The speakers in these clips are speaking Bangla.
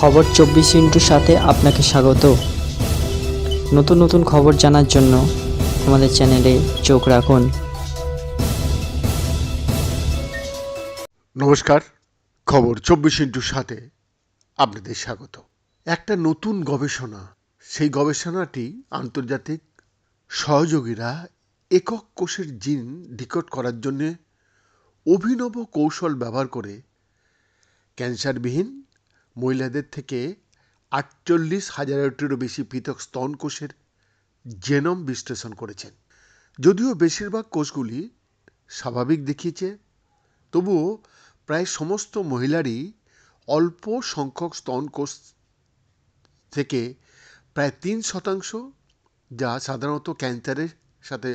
খবর চব্বিশ ইন্টুর সাথে আপনাকে স্বাগত। নতুন নতুন খবর জানার জন্য আমাদের চ্যানেলে চোখ রাখুন। নমস্কার, খবর চব্বিশ ইন্টুর সাথে আপনাদের স্বাগত। একটা নতুন গবেষণা, সেই গবেষণাটি আন্তর্জাতিক সহযোগীরা একক কোষের জিন ডিকোড করার জন্যে অভিনব কৌশল ব্যবহার করে ক্যান্সারবিহীন মহিলাদের থেকে আটচল্লিশ হাজারটিরও বেশি পৃথক স্তন কোষের জেনম বিশ্লেষণ করেছেন। যদিও বেশিরভাগ কোষগুলি স্বাভাবিক দেখিয়েছে, তবুও প্রায় সমস্ত মহিলারই অল্প সংখ্যক স্তন কোষ থেকে প্রায় তিন শতাংশ, যা সাধারণত ক্যান্সারের সাথে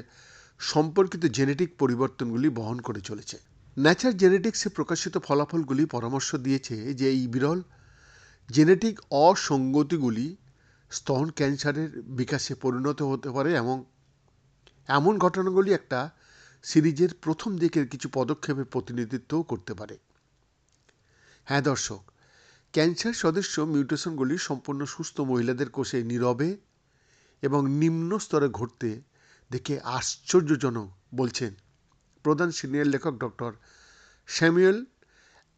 সম্পর্কিত জেনেটিক পরিবর্তনগুলি বহন করে চলেছে। ন্যাচার জেনেটিক্সে প্রকাশিত ফলাফলগুলি পরামর্শ দিয়েছে যে এই বিরল জেনেটিক অসঙ্গতিগুলি স্তন ক্যান্সারের বিকাশে পরিণত হতে পারে এবং এমন ঘটনাগুলি একটা সিরিজের প্রথম দিকের কিছু পদক্ষেপের প্রতিনিধিত্বও করতে পারে। হ্যাঁ দর্শক, ক্যান্সার সদস্য মিউটেশনগুলি সম্পূর্ণ সুস্থ মহিলাদের কোষে নীরবে এবং নিম্ন স্তরে ঘটতে দেখে আশ্চর্যজনক বলছেন প্রধান সিনিয়র লেখক ডক্টর স্যামুয়েল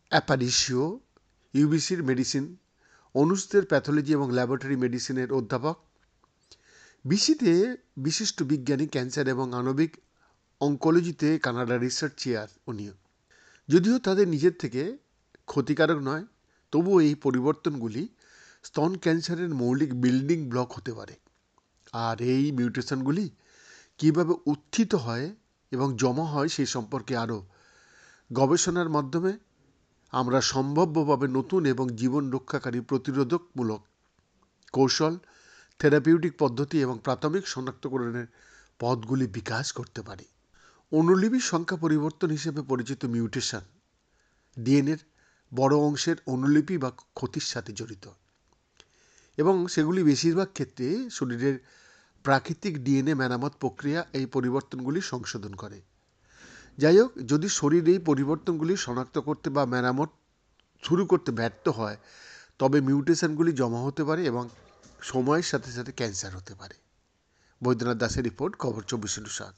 অ্যাপারিসিও, ইউবিসির মেডিসিন অনুষদের প্যাথোলজি এবং ল্যাবরেটরি মেডিসিনের অধ্যাপক। বিসিতে বিশিষ্ট বিজ্ঞানী, ক্যান্সার এবং আণবিক অঙ্কোলজিতে কানাডা রিসার্চ চেয়ার উনিও। যদিও তাদের নিজের থেকে ক্ষতিকারক নয়, তবুও এই পরিবর্তনগুলি স্তন ক্যান্সারের মৌলিক বিল্ডিং ব্লক হতে পারে। আর এই মিউটেশনগুলি কীভাবে উত্থিত হয় এবং জমা হয় সেই সম্পর্কে আরও গবেষণার মাধ্যমে আমরা সম্ভাব্যভাবে নতুন এবং জীবন রক্ষাকারী প্রতিরোধকমূলক কৌশল, থেরাপিউটিক পদ্ধতি এবং প্রাথমিক শনাক্তকরণের পথগুলি বিকাশ করতে পারি। অনুলিপির সংখ্যা পরিবর্তন হিসেবে পরিচিত মিউটেশন, ডিএনএর বড় অংশের অনুলিপি বা ক্ষতির সাথে জড়িত। এবং সেগুলি বেশিরভাগ ক্ষেত্রে শরীরের প্রাকৃতিক ডিএনএ মেরামত প্রক্রিয়া এই পরিবর্তনগুলি সংশোধন করে। যাই হোক, যদি শরীর এই পরিবর্তনগুলি শনাক্ত করতে বা মেরামত শুরু করতে ব্যর্থ হয়, তবে মিউটেশনগুলি জমা হতে পারে এবং সময়ের সাথে সাথে ক্যান্সার হতে পারে। বৈদ্যনাথ দাসের রিপোর্ট, খবর চব্বিশ সাত।